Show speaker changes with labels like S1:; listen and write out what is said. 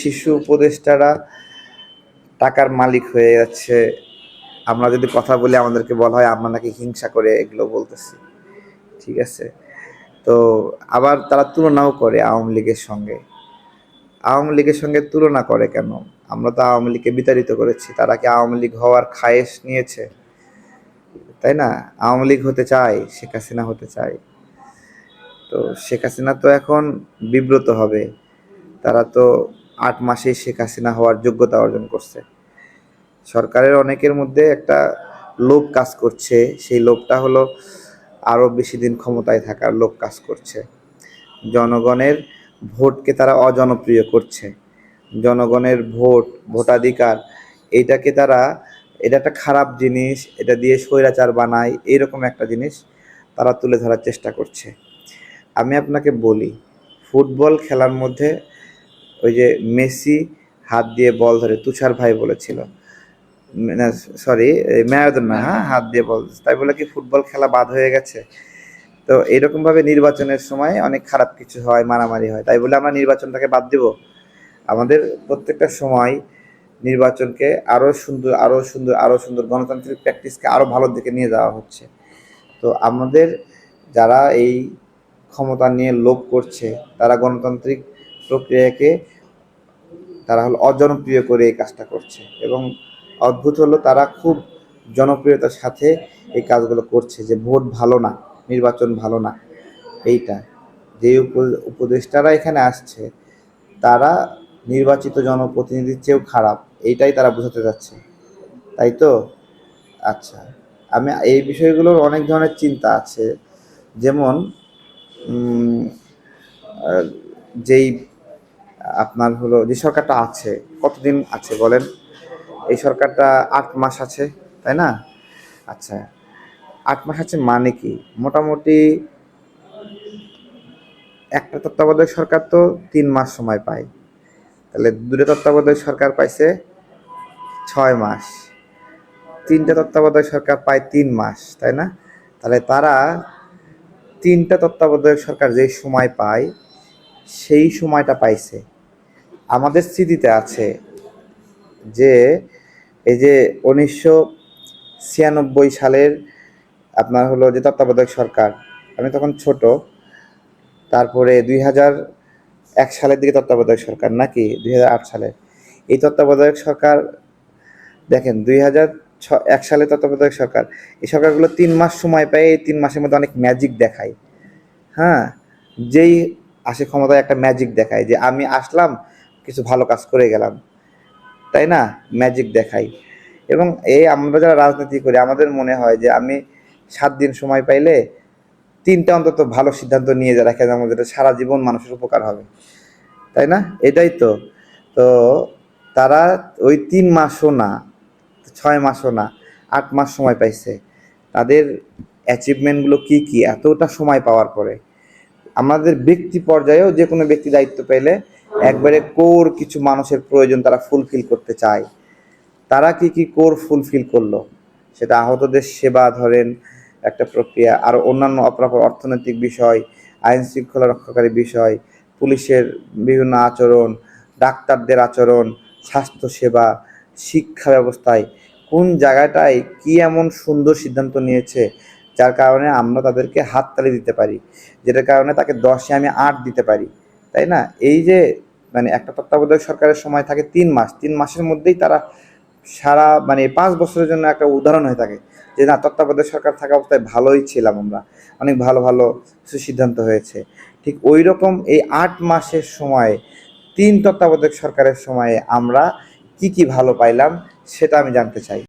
S1: শিশু উপদেষ্টারা টাকার মালিক হয়ে যাচ্ছে। আমরা যদি কথা বলি, আমাদেরকে বলা হয়, আমরা নাকি হিংসা করে এগুলো বলতেছি। ঠিক আছে? তো আবার তারা তুলনাও করে আওয়ামী লীগের সঙ্গে। আওয়ামী লীগের সঙ্গে তুলনা করে কেন? আমরা তো আওয়ামী লীগকে বিতাড়িত করেছি। তারা কি আওয়ামী লীগ হওয়ার খায়েশ নিয়েছে? তাই না? আওয়ামী লীগ হতে চায়, শেখ হাসিনা হতে চায়। তো শেখ হাসিনা তো এখন বিব্রত হবে। তারা তো আট মাসেই শেখ হাসিনা হওয়ার যোগ্যতা অর্জন করছে। সরকারের অনেকের মধ্যে একটা লোভ কাজ করছে। সেই লোভটা হলো আরও বেশি দিন ক্ষমতায় থাকার লোভ কাজ করছে। জনগণের ভোটকে তারা অজনপ্রিয় করছে। জনগণের ভোট, ভোটাধিকার এইটাকে তারা, এটা একটা খারাপ জিনিস, এটা দিয়ে স্বৈরাচার বানায় এইরকম একটা জিনিস তারা তুলে ধরার চেষ্টা করছে। আমি আপনাকে বলি, ফুটবল খেলার মধ্যে ওই যে মেসি হাত দিয়ে বল ধরে তুষার ভাই বলেছিল। সরি ম্যারাডোনা হ্যাঁ? হাত দিয়ে বল তাই বলে কি ফুটবল খেলা বাদ হয়ে গেছে? তো এরকম ভাবে নির্বাচনের সময় অনেক খারাপ কিছু হয় মারামারি হয় তাই বলে আমরা নির্বাচনটাকে বাদ দেব। আমাদের প্রত্যেকটা সময় নির্বাচনকে আরও সুন্দর আরও সুন্দর আরও সুন্দর গণতান্ত্রিক প্র্যাকটিসকে আরও ভালো দিকে নিয়ে যাওয়া হচ্ছে। তো আমাদের যারা এই ক্ষমতা নিয়ে লোভ করছে তারা গণতান্ত্রিক প্রক্রিয়াকে তারা হলো অজনপ্রিয় করে এই কাজটা করছে এবং অদ্ভুত হলো তারা খুব জনপ্রিয়তার সাথে এই কাজগুলো করছে যে ভোট ভালো না, নির্বাচন ভালো না, এইটা। যে উপ- উপদেষ্টারা এখানে আসছে, তারা নির্বাচিত জনপ্রতিনিধির চেয়েও খারাপ, এইটাই তারা বোঝাতে যাচ্ছে তাই তো? আচ্ছা আমি এই বিষয়গুলোর অনেক ধরনের চিন্তা আছে। যেমন যেই আপনার হলো, যে সরকারটা আছে, কতদিন আছে বলেন? এই সরকারটা আট মাস আছে, তাই না? আচ্ছা আট মাস আছে মানে কি? মোটামুটি একটা তত্ত্বাবধায়ক সরকার তো তিন মাস সময় পায়। তাহলে দুটো তত্ত্বাবধায়ক সরকার পাইছে ছয় মাস। তিনটা তত্ত্বাবধায়ক সরকার পায় তিন মাস, তাই না? তাহলে তারা তিনটা তত্ত্বাবধায়ক সরকার যে সময় পায়, সেই সময়টা পাইছে। আমাদের স্মৃতিতে আছে যে এই যে উনিশশো ছিয়ানব্বই সালের আপনার হলো যে তত্ত্বাবধায়ক সরকার, আমি তখন ছোট, তারপরে দুই হাজার এক সালের দিকে তত্ত্বাবধায়ক সরকার নাকি দুই হাজার আট সালে। এই তত্ত্বাবধায়ক সরকার, দেখেন দুই হাজার ছ এক সালে তত্ত্বাবধায়ক সরকার, এই সরকারগুলো তিন মাস সময় পায়, এই তিন মাসের মধ্যে অনেক ম্যাজিক দেখায়। হ্যাঁ যেই আসে ক্ষমতায় একটা ম্যাজিক দেখায় যে আমি আসলাম কিছু ভালো কাজ করে গেলাম। তাই না? ম্যাজিক দেখাই। এবং এই আমরা যারা রাজনীতি করি, আমাদের মনে হয় যে আমি সাত দিন সময় পাইলে তিনটা অন্তত ভালো সিদ্ধান্ত নিয়ে যা রাখা যাব, যেটা সারা জীবন মানুষের উপকার হবে। তাই না? এটাই তো। তো তারা ওই তিন মাসও না, ছয় মাসও না, আট মাস সময় পাইছে। তাদের অ্যাচিভমেন্টগুলো কি কি? এতটা সময় পাওয়ার পরে। আমাদের ব্যক্তি পর্যায়েও যে কোনো ব্যক্তি দায়িত্ব পেলে একবারে কোর কিছু মানুষের প্রয়োজন তারা ফুলফিল করতে চায়। তারা কি কি কোর ফুলফিল করল? সেটা আহতদের সেবা ধরেন একটা প্রক্রিয়া, আর অন্যান্য অপরাপর অর্থনৈতিক বিষয়, আইন শৃঙ্খলা রক্ষাকারী বিষয়, পুলিশের বিভিন্ন আচরণ, ডাক্তারদের আচরণ স্বাস্থ্যসেবা শিক্ষা ব্যবস্থায়, কোন জায়গাটায় কি এমন সুন্দর সিদ্ধান্ত নিয়েছে, যার কারণে আমরা তাদেরকে হাততালি দিতে পারি, যেটার কারণে তাকে দশে আমি আট দিতে পারি। তাই না? এই যে মানে একটা তত্ত্বাবধায়ক সরকারের সময় থাকে তিন মাস। তিন মাসের মধ্যেই তারা সারা মানে পাঁচ বছরের জন্য একটা উদাহরণ হয়ে থাকে যে, না, তত্ত্বাবধায়ক সরকার থাকা অবস্থায় ভালোই ছিলাম আমরা। অনেক ভালো ভালো কিছু সিদ্ধান্ত হয়েছে। ঠিক ওই রকম এই আট মাসের সময়ে, তিন তত্ত্বাবধায়ক সরকারের সময়ে আমরা কি কি ভালো পাইলাম, সেটা আমি জানতে চাই।